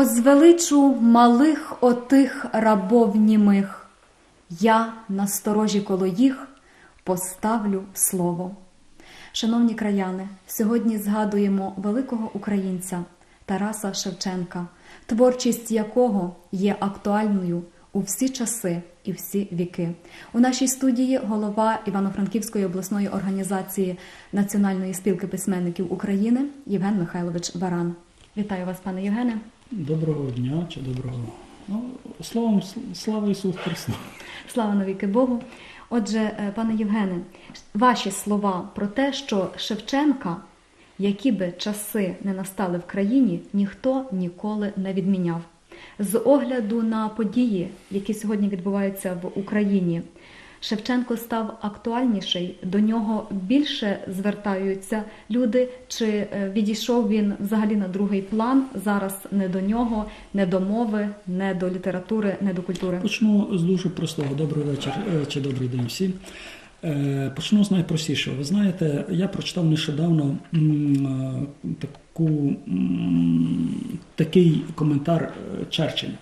Возвеличу малих отих рабов німих, я на сторожі коло їх поставлю слово. Шановні краяни, сьогодні згадуємо великого українця Тараса Шевченка, творчість якого є актуальною у всі часи і всі віки. У нашій студії голова Івано-Франківської обласної організації Національної спілки письменників України Євген Михайлович Баран. Вітаю вас, пане Євгене. Доброго дня чи доброго. Ну, словом, слава Ісусу Христу. Слава навіки Богу. Отже, е, пане Євгене, ваші слова про те, що Шевченка, які би часи не настали в країні, ніхто ніколи не відміняв. З огляду на події, які сьогодні відбуваються в Україні, Шевченко став актуальніший, до нього більше звертаються люди, чи е, відійшов він взагалі на другий план зараз не до нього, не до мови, не до літератури, не до культури. Почну з дуже простого. Добрий вечір е, чи добрий день всім. Е, Почну з найпростішого. Ви знаєте, я прочитав нещодавно таку, такий коментар Черчилля.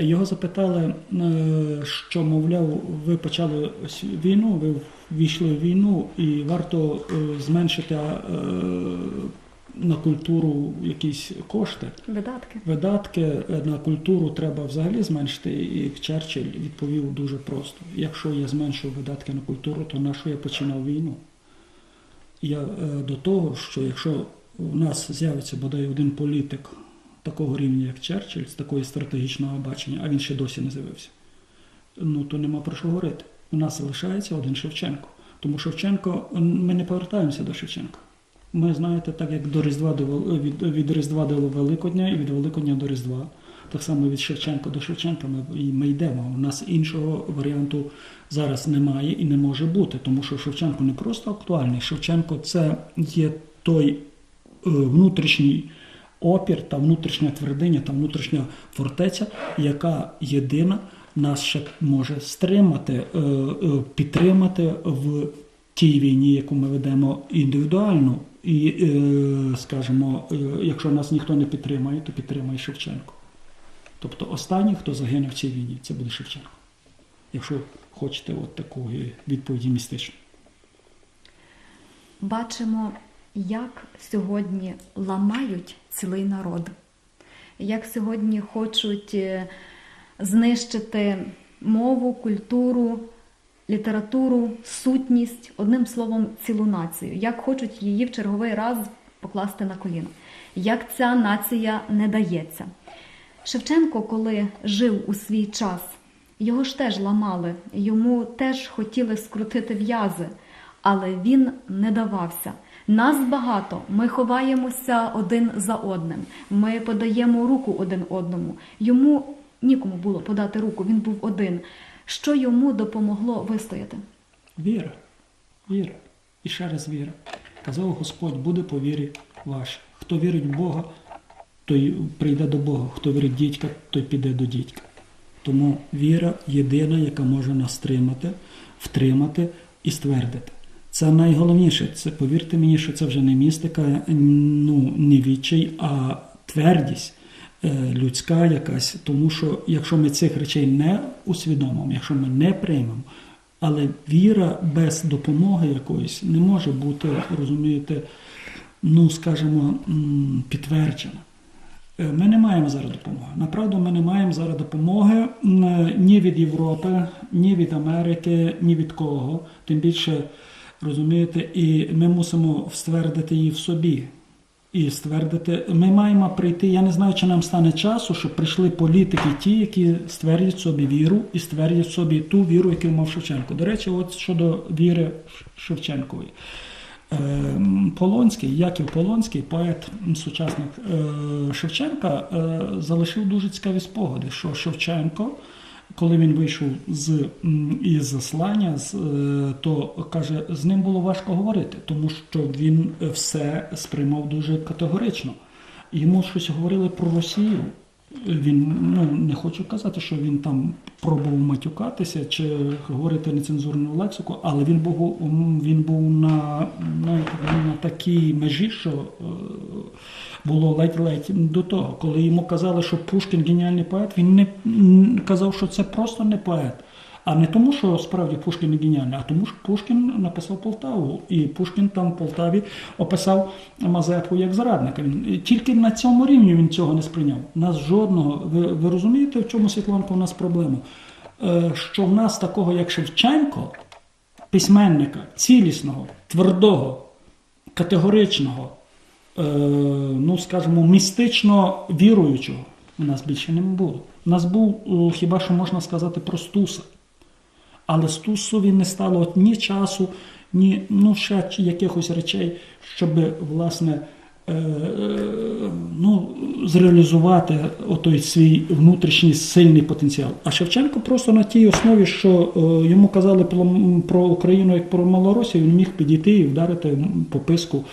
Його запитали, е, що, мовляв, ви почали війну, ви ввійшли в війну, і варто е, зменшити е, на культуру якісь кошти. Видатки. Видатки на культуру треба взагалі зменшити, і Черчилль відповів дуже просто: якщо я зменшую видатки на культуру, то на що я починав війну? Я до того, що якщо у нас з'явиться бодай один політик такого рівня, як Черчилль, з такої стратегічного бачення, а він ще досі не з'явився, ну то нема про що говорити. У нас залишається один Шевченко. Тому Шевченко, ми не повертаємося до Шевченка. Ми знаєте, так як до Різдва до від, від Різдва до Великодня і від Великодня до Різдва. Так само від Шевченка до Шевченка ми, ми йдемо. У нас іншого варіанту зараз немає і не може бути, тому що Шевченко не просто актуальний. Шевченко це є той е, внутрішній опір та внутрішня твердиня та внутрішня фортеця, яка єдина нас ще може стримати, е, е, підтримати в тій війні, яку ми ведемо індивідуально. І, е, скажімо, якщо нас ніхто не підтримає, то підтримає Шевченко. Тобто останній, хто загине в цій війні, це буде Шевченко. Якщо хочете от такої відповіді містичної. Бачимо, як сьогодні ламають цілий народ, як сьогодні хочуть е, знищити мову, культуру, літературу, сутність, одним словом, цілу націю, як хочуть її в черговий раз покласти на коліно, як ця нація не дається. Шевченко, коли жив у свій час, його ж теж ламали, йому теж хотіли скрутити в'язи, але він не давався. Нас багато, ми ховаємося один за одним, ми подаємо руку один одному. Йому нікому було подати руку, він був один. Що йому допомогло вистояти? Віра. Віра. І ще раз віра. Казав Господь, буде по вірі вашій. Хто вірить в Бога, той прийде до Бога. Хто вірить в дідька, той піде до дідька. Тому віра єдина, яка може нас стримати, втримати і ствердити. Це найголовніше. Це повірте мені, що це вже не містика, ну не відчай, а твердість е, людська якась. Тому що якщо ми цих речей не усвідомимо, якщо ми не приймемо, але віра без допомоги якоїсь не може бути, розумієте, ну скажімо, підтверджена. Е, Ми не маємо зараз допомоги. Направду, ми не маємо зараз допомоги ні від Європи, ні від Америки, ні від кого. Тим більше, розумієте, і ми мусимо ствердити її в собі. І ствердити, ми маємо прийти. Я не знаю, чи нам стане часу, щоб прийшли політики, ті, які ствердять собі віру і ствердять собі ту віру, яку мав Шевченко. До речі, от щодо віри Шевченкової. Е, Полонський, Яків Полонський, поет, сучасник е, Шевченка, е, залишив дуже цікаві спогади, що Шевченко, коли він вийшов з із заслання, з, е, то каже, з ним було важко говорити, тому що він все сприймав дуже категорично. Йому щось говорили про Росію. Він ну не хочу казати, що він там пробував матюкатися чи говорити нецензурну лексику, але він був він був на, на, на такій межі, що е, було ледь-ледь до того. Коли йому казали, що Пушкін геніальний поет, він не казав, що це просто не поет. А не тому, що справді Пушкін не геніальний, а тому, що Пушкін написав Полтаву, і Пушкін там в Полтаві описав Мазепу як зрадника. Він тільки на цьому рівні він цього не сприйняв. Нас жодного. Ви, ви розумієте, в чому Світланка у нас проблема? Е, що в нас такого, як Шевченко, письменника, цілісного, твердого, категоричного, е, ну скажімо, містично віруючого, у нас більше не було. У нас був е, хіба що можна сказати про Стуса. Але Стусові не стало ні часу, ні ну, ще якихось речей, щоб власне е, ну, зреалізувати отой свій внутрішній сильний потенціал. А Шевченко просто на тій основі, що е, йому казали про, Україну як про Малоросію, він міг підійти і вдарити по писку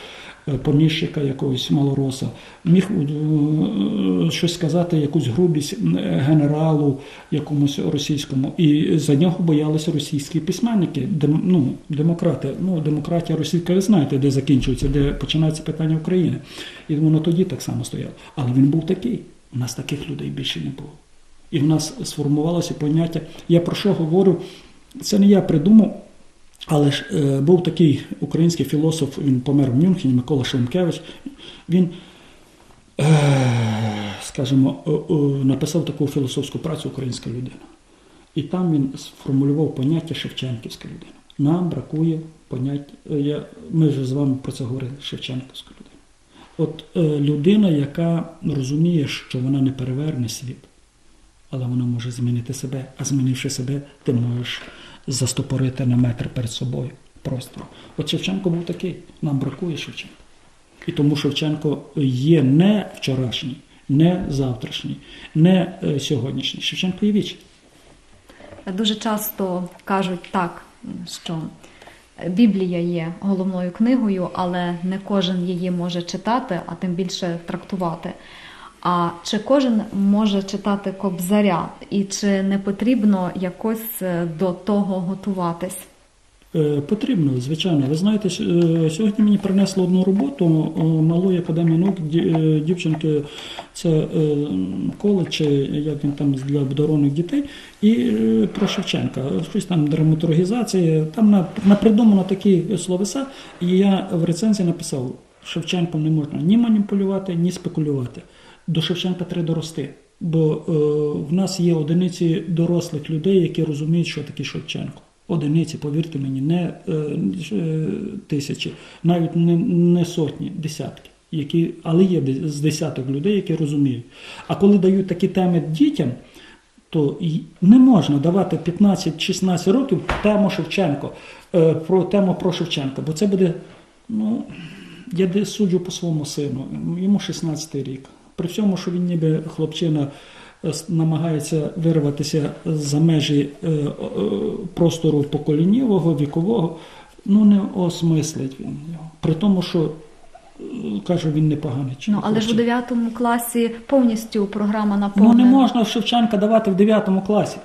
поміщика якогось малороса, міг е, щось сказати, якусь грубість е, генералу якомусь російському. І за нього боялися російські письменники, дем, ну, демократи. Ну, демократія російська, ви знаєте, де закінчується, де починається питання України. І воно тоді так само стояло. Але він був такий. У нас таких людей більше не було. І в нас сформувалося поняття. Я про що говорю? Це не я придумав. Але ж е, був такий український філософ, він помер в Мюнхені, Микола Шемкевич. Він, е, скажімо, е, е, написав таку філософську працю Українська людина. І там він сформулював поняття Шевченківська людина. Нам бракує поняття. ми вже з вами про це говорили, Шевченківська людина. От е, людина, яка розуміє, що вона не переверне світ, але вона може змінити себе. А змінивши себе, ти можеш застопорити на метр перед собою просто. От Шевченко був такий, нам бракує Шевченка. І тому Шевченко є не вчорашній, не завтрашній, не е, сьогоднішній. Шевченко є вічний. Дуже часто кажуть так, що Біблія є головною книгою, але не кожен її може читати, а тим більше трактувати. А чи кожен може читати кобзаря, і чи не потрібно якось е, до того готуватись? Е, Потрібно, звичайно. Ви знаєте, е, сьогодні мені принесли одну роботу малої академії наук дівчинки, це коледж, як він там для обдарованих дітей, і про Шевченка. Щось там драматургізація, там на- напридумано такі словеса, і я в рецензії написав, Шевченком не можна ні маніпулювати, ні спекулювати. До Шевченка треба дорости. Бо е, в нас є одиниці дорослих людей, які розуміють, що таке Шевченко. Одиниці, повірте мені, не е, е, тисячі, навіть не, не сотні, десятки, які, але є з десяток людей, які розуміють. А коли дають такі теми дітям, то не можна давати 15-16 років тему Шевченко, е, про тему про Шевченка, бо це буде, ну, я суджу по своєму сину, йому 16 рік. При всьому, що він ніби хлопчина е, намагається вирватися за межі е, простору поколіннєвого, вікового, ну не осмислить він його. При тому, що е, кажу, він непоганий. Ну але ж у хлопчина. 9 класі повністю програма Ну наповнена. не можна Шевченка давати в 9 класі.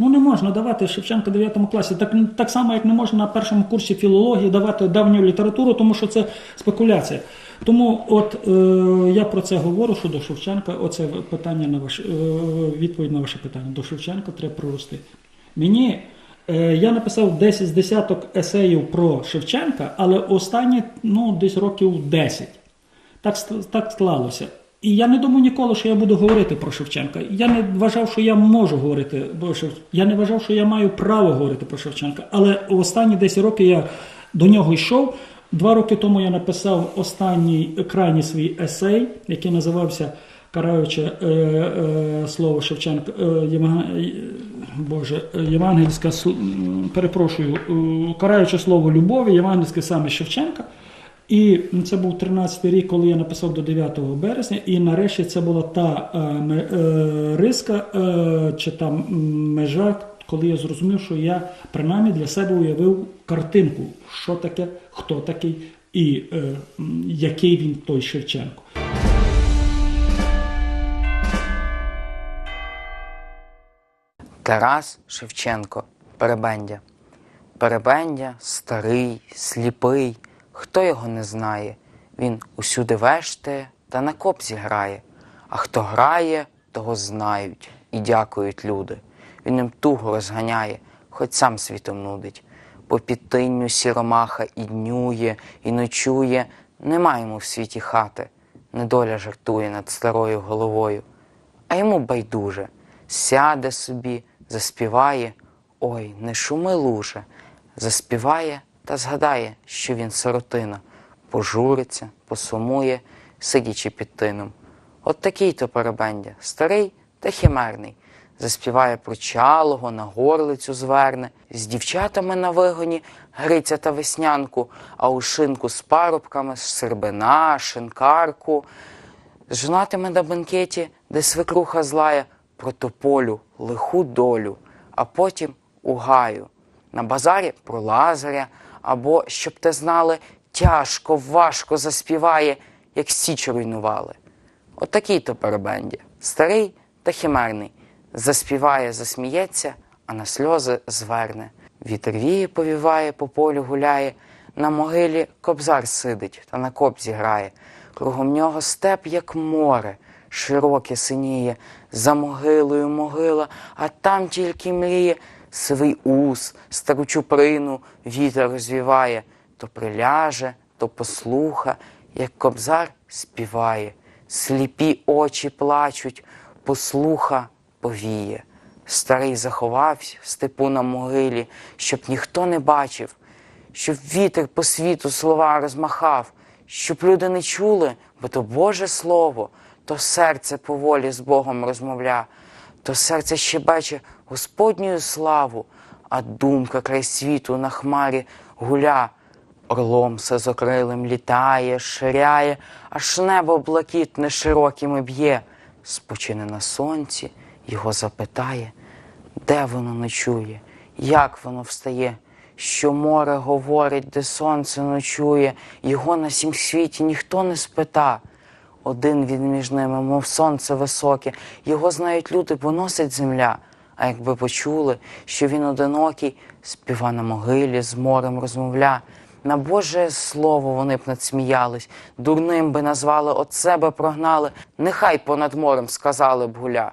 Ну не можна давати Шевченка в 9 класі. Так, так само, як не можна на першому курсі філології давати давню літературу, тому що це спекуляція. Тому от е, я про це говорю, що до Шевченка, оце питання на ваше, е, відповідь на ваше питання. До Шевченка треба прорости. Мені е, я написав 10 з десяток есеїв про Шевченка, але останні ну, десь років 10. Так, так склалося. І я не думаю ніколи, що я буду говорити про Шевченка. Я не вважав, що я можу говорити про Шевченка. Я не вважав, що я маю право говорити про Шевченка. Але останні 10 років я до нього йшов. Два роки тому я написав останній крайній свій есей, який називався караюче е, е, слово Шевченка. Е, е, Боже, м, перепрошую, е, караюче слово любові, євангельське саме Шевченка. І це був 13-й рік, коли я написав до 9 березня, і нарешті це була та е, е, риска е, чи там межа, коли я зрозумів, що я принаймні для себе уявив картинку, що таке, хто такий і е, який він той Шевченко. Тарас Шевченко, Перебендя. Перебендя старий, сліпий, хто його не знає. Він усюди вештає та на копзі грає. А хто грає, того знають і дякують люди. Він їм тугу розганяє, хоч сам світом нудить. По підтинню сіромаха і днює, і ночує, нема йому в світі хати. Недоля жартує над старою головою а йому байдуже. Сяде собі, заспіває, ой, не шуми луже, заспіває та згадає, що він сиротина, пожуриться, посумує, сидячи під тином. От такий то перебендя, старий та химерний. Заспіває про чалого, на горлицю зверне, з дівчатами на вигоні гриця та веснянку, а у шинку з парубками, сербина, шинкарку. З жонатими на бенкеті, де свекруха злає, про тополю, лиху долю, а потім у гаю. На базарі про лазаря, або, щоб те знали, тяжко, важко заспіває, як січ руйнували. Отакий то перебендя, старий та химерний. Заспіває, засміється, а на сльози зверне. Вітер віє, повіває, по полю гуляє, на могилі кобзар сидить та на кобзі грає. Кругом нього степ, як море, широке синіє, за могилою могила, а там тільки мріє сивий ус, стару чуприну вітер розвіває, то приляже, то послуха, як кобзар співає. Сліпі очі плачуть, послуха повіє. Старий заховався в степу на могилі, щоб ніхто не бачив, щоб вітер по світу слова розмахав, щоб люди не чули, бо то Боже Слово, то серце поволі з Богом розмовля, то серце щебече Господню славу, а думка край світу на хмарі гуля. Орлом сизокрилим літає, ширяє, аж небо блакитне широкими б'є. Спочине на сонці, його запитає, де воно ночує, як воно встає, що море говорить, де сонце ночує, його на сім світі ніхто не спита. Один він між ними, мов сонце високе, його знають люди, бо носить земля. А якби почули, що він одинокий, співа на могилі, з морем розмовля. На Боже слово вони б надсміялись, дурним би назвали, от себе прогнали, нехай понад морем сказали б гуля.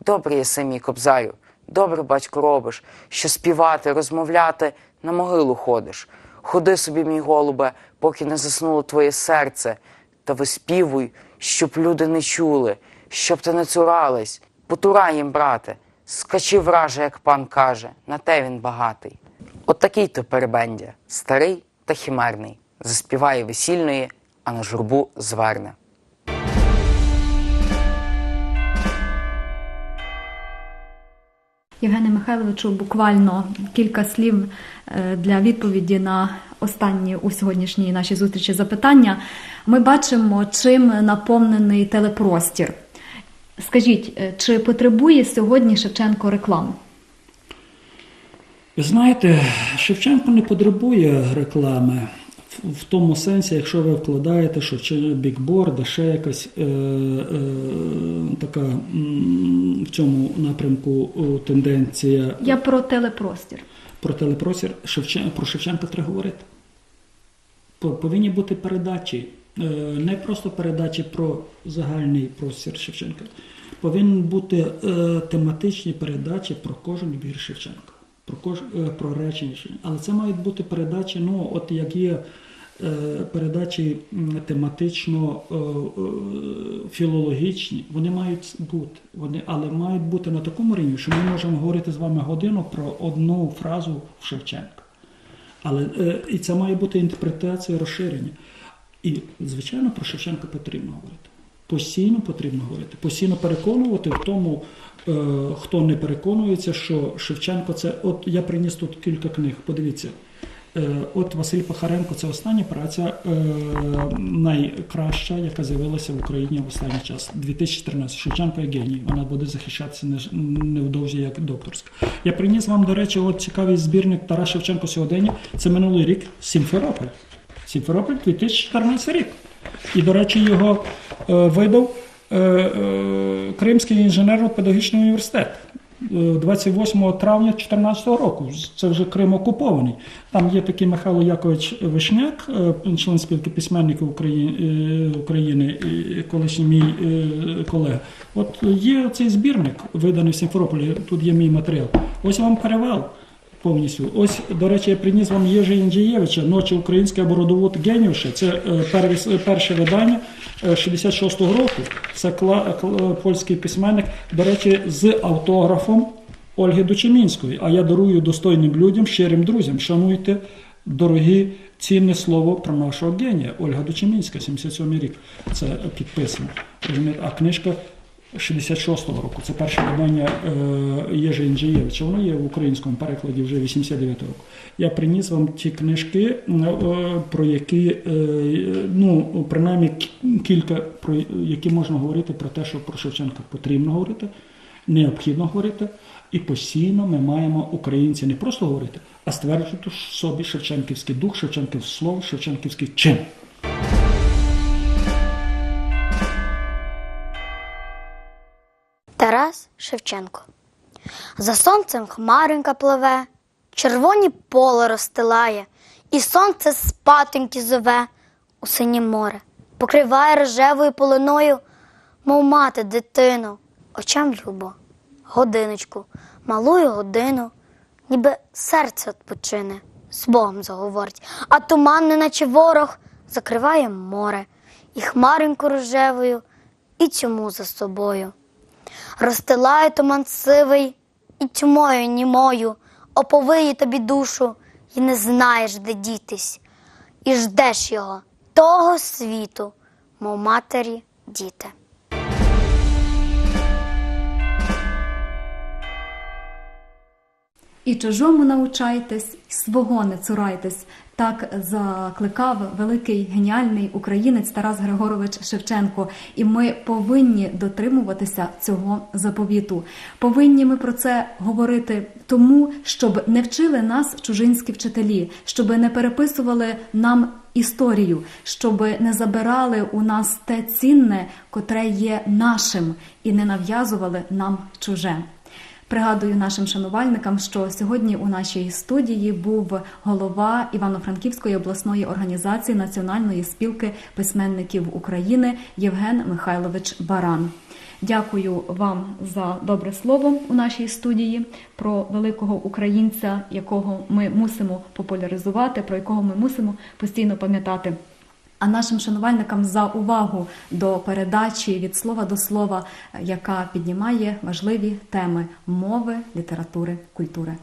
Добре є самі кобзарю, добре, батько, робиш, що співати, розмовляти на могилу ходиш. Ходи собі, мій голубе, поки не заснуло твоє серце, та виспівуй, щоб люди не чули, щоб ти не цурались. Потура їм, брате, скачи враже, як пан каже, на те він багатий. От такий то перебендя, старий та химерний, заспіває весільної, а на журбу зверне. Євгене Михайловичу, буквально кілька слів е, для відповіді на останні у сьогоднішній нашій зустрічі запитання. Ми бачимо, чим наповнений телепростір. Скажіть, е, чи потребує сьогодні Шевченко реклами? Знаєте, Шевченко не потребує реклами в, тому сенсі, якщо ви вкладаєте, що чи бікборд, ще якась е, е, така в цьому напрямку тенденція Я про телепростір. про телепростір Шевчен... про Шевченка треба говорити. Повинні бути передачі, е, не просто передачі про загальний простір Шевченка. Повинні бути е, тематичні передачі про кожен вір Шевченка, про, кож... е, про речення Але це мають бути передачі, ну, от як є передачі тематично е, е, філологічні, вони мають бути, вони, але мають бути на такому рівні, що ми можемо говорити з вами годину про одну фразу Шевченка. Але е, і це має бути інтерпретація розширення. І, звичайно, про Шевченка потрібно говорити. Постійно потрібно говорити, постійно переконувати в тому, е, хто не переконується, що Шевченко це. От я приніс тут кілька книг. Подивіться. Е, От Василь Пахаренко це остання праця е, найкраща, яка з'явилася в Україні в останній час. 2014. Шевченко і геній. Вона буде захищатися невдовзі як докторська. Я приніс вам, до речі, от цікавий збірник Тарас Шевченко сьогодення. Це минулий рік Сімферополь. Сімферополь 2014 рік. І, до речі, його е, видав Кримський інженерно-педагогічний університет. Е, 28 травня 2014 року. Це вже Крим окупований. Там є такий Михайло Якович Вишняк, е, член спілки письменників е, України, колишній мій е, колега. От є цей збірник, виданий в Сімферополі. Тут є мій матеріал. Ось вам перевел. Повністю. Ось, до речі, я приніс вам Єжи Інджієвича «Ночі українське або родовод геніуша. Це е, е, перше видання е, 66-го року. Це польський письменник, до речі, з автографом Ольги Дучемінської. А я дарую достойним людям, щирим друзям. Шануйте, дорогі, цінне слово про нашого генія. Ольга Дучемінська, 77 рік. Це підписано. А книжка 66-го року. Це перше видання е, Єжи Інджієвича. Воно є в українському перекладі вже 89-го року. Я приніс вам ті книжки, е, про які, е, ну, принаймні кілька, про які можна говорити про те, що про Шевченка потрібно говорити, необхідно говорити. І постійно ми маємо українці не просто говорити, а стверджувати собі шевченківський дух, шевченківське слово, шевченківський чин. Шевченко. За сонцем хмаринка пливе, червоні поле розстилає, і сонце спатоньки зове у синє море, покриває рожевою полиною, мов мати дитину, очам любо, годиночку, малую годину, ніби серце відпочине, з Богом заговорить, а туман, неначе ворог, закриває море, і хмаринку рожевою, і цьому за собою. Розстилає туман сивий і тьмою німою, оповиє тобі душу, і не знаєш, де дітись, і ждеш його, того світу, мов матері діти. І чужому научайтесь, свого не цурайтесь. Так закликав великий геніальний українець Тарас Григорович Шевченко. І ми повинні дотримуватися цього заповіту. Повинні ми про це говорити тому, щоб не вчили нас чужинські вчителі, щоб не переписували нам історію, щоб не забирали у нас те цінне, котре є нашим, і не нав'язували нам чуже. Пригадую нашим шанувальникам, що сьогодні у нашій студії був голова Івано-Франківської обласної організації Національної спілки письменників України Євген Михайлович Баран. Дякую вам за добре слово у нашій студії про великого українця, якого ми мусимо популяризувати, про якого ми мусимо постійно пам'ятати. А нашим шанувальникам за увагу до передачі від слова до слова, яка піднімає важливі теми мови, літератури, культури.